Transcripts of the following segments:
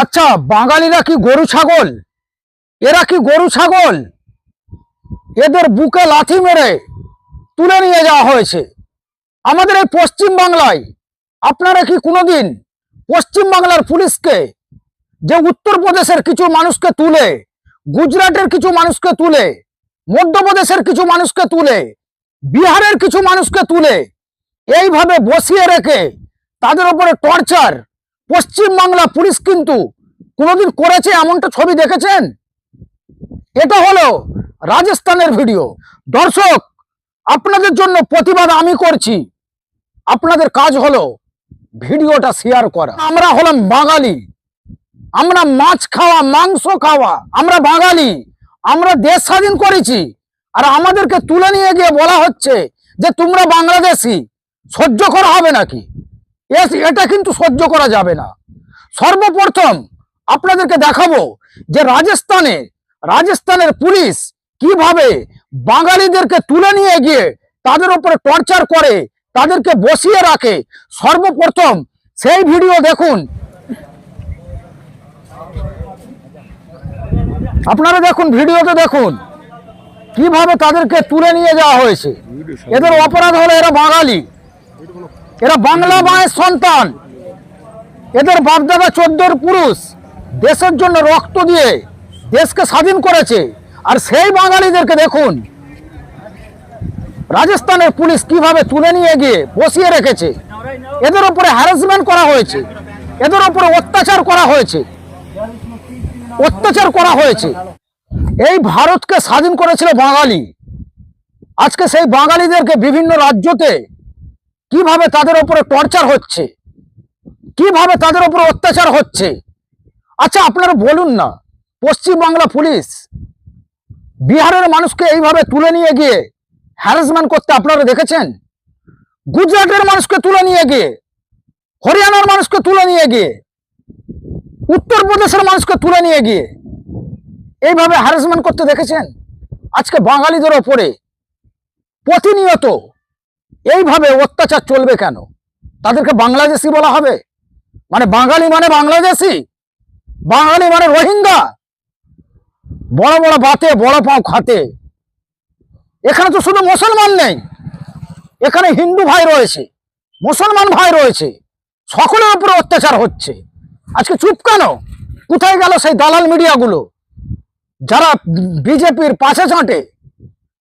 আচ্ছা বাঙালিরা কি গরু ছাগল? এরা কি গরু ছাগল? এদের বুকে লাথি মেরে তুলে নিয়ে যাওয়া হয়েছে। আমাদের এই পশ্চিম বাংলায় আপনারা কি কোনোদিন পশ্চিম বাংলার পুলিশকে, যে উত্তরপ্রদেশের কিছু মানুষকে তুলে, গুজরাটের কিছু মানুষকে তুলে মধ্যপ্রদেশের কিছু মানুষকে তুলে, বিহারের কিছু মানুষকে তুলে, এইভাবে বসিয়ে রেখে তাদের উপরে টর্চার পশ্চিম বাংলা পুলিশ কিন্তু কোনোদিন করেছে এমনটা ছবি দেখেছেন? এটা হলো রাজস্থানের ভিডিও। দর্শক, আপনাদের জন্য প্রতিবাদ আমি করছি। আপনাদের কাজ হলো ভিডিওটা শেয়ার করা। আমরা হলাম বাঙালি। আমরা মাছ খাওয়া, মাংস খাওয়া, আমরা বাঙালি। আমরা দেশ স্বাধীন করেছি। আর আমাদেরকে তুলে নিয়ে গিয়ে বলা হচ্ছে যে তোমরা বাংলাদেশি। সহ্য করা হবে নাকি? এটা কিন্তু সহ্য করা যাবে না। সর্বপ্রথম আপনাদেরকে দেখাবো যে রাজস্থানে, রাজস্থানের পুলিশ কীভাবে বাঙালিদেরকে তুলে নিয়ে গিয়ে তাদের উপরে টর্চার করে, তাদেরকে বসিয়ে রাখে। সর্বপ্রথম সেই ভিডিও দেখুন। আপনারা দেখুন, ভিডিওতে দেখুন কীভাবে তাদেরকে তুলে নিয়ে যাওয়া হয়েছে। এদের অপরাধ হলো এরা বাঙালি। এরা বাংলা মায়ের সন্তান। এদের বাপদাদা চোদ্দোর পুরুষ। দেশের জন্য রক্ত দিয়ে দেশকে স্বাধীন করেছে। আর সেই বাঙালিদেরকে দেখুন, রাজস্থানের পুলিশ কীভাবে তুলে নিয়ে গিয়ে বসিয়ে রেখেছে। এদের উপরে হ্যারাসমেন্ট করা হয়েছে। এদের উপরে অত্যাচার করা হয়েছে। অত্যাচার করা হয়েছে। এই ভারতকে স্বাধীন করেছিল বাঙালি। আজকে সেই বাঙালিদেরকে বিভিন্ন রাজ্যতে কীভাবে তাদের উপরে টর্চার হচ্ছে? কীভাবে তাদের উপর অত্যাচার হচ্ছে? আচ্ছা আপনারা বলুন না। পশ্চিমবাংলা পুলিশ বিহারের মানুষকে এইভাবে তুলে নিয়ে গিয়ে হ্যারাসমেন্ট করতে আপনারা দেখেছেন? গুজরাটের মানুষকে তুলে নিয়ে গিয়ে, হরিয়ানার মানুষকে তুলে নিয়ে গিয়ে, উত্তরপ্রদেশের মানুষকে তুলে নিয়ে গিয়ে এইভাবে হ্যারাসমেন্ট করতে দেখেছেন? আজকে বাঙালিদের ওপরে প্রতিনিয়ত এইভাবে অত্যাচার চলবে কেন? তাদেরকে বাংলাদেশি বলা হবে? মানে বাঙালি মানে বাংলাদেশি? বাঙালি মানে রোহিঙ্গা? বড় বড় বাতে, বড় পাও খাতে। এখানে তো শুধু মুসলমান নেই। এখানে হিন্দু ভাই রয়েছে, মুসলমান ভাই রয়েছে। সকলের উপরে অত্যাচার হচ্ছে। আজকে চুপ কেন? কোথায় গেল সেই দালাল মিডিয়াগুলো? যারা বিজেপির পাশে চাঁটে,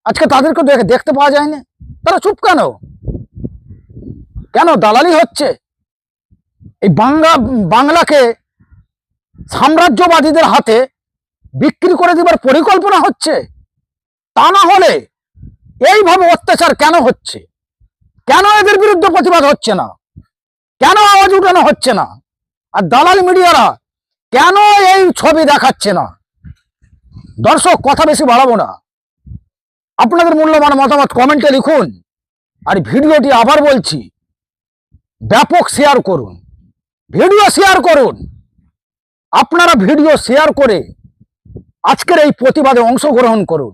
আজকে তাদেরকে দেখে দেখতে পাওয়া যায় না তারা চুপ কেন? কেন দালালি হচ্ছে? এই বাংলা, বাংলাকে সাম্রাজ্যবাদীদের হাতে বিক্রি করে দেবার পরিকল্পনা হচ্ছে? তা না হলে এইভাবে অত্যাচার কেন হচ্ছে? কেন এদের বিরুদ্ধে প্রতিবাদ হচ্ছে না? কেন আওয়াজ উঠানো হচ্ছে না? আর দালাল মিডিয়ারা কেন এই ছবি দেখাচ্ছে না? দর্শক, কথা বেশি বাড়াবো না। আপনাদের মূল্যবান মতামত কমেন্টে লিখুন। আর ভিডিওটি আবার বলছি ব্যাপক শেয়ার করুন ভিডিও শেয়ার করুন। আপনারা ভিডিও শেয়ার করে আজকের এই প্রতিবাদে অংশগ্রহণ করুন।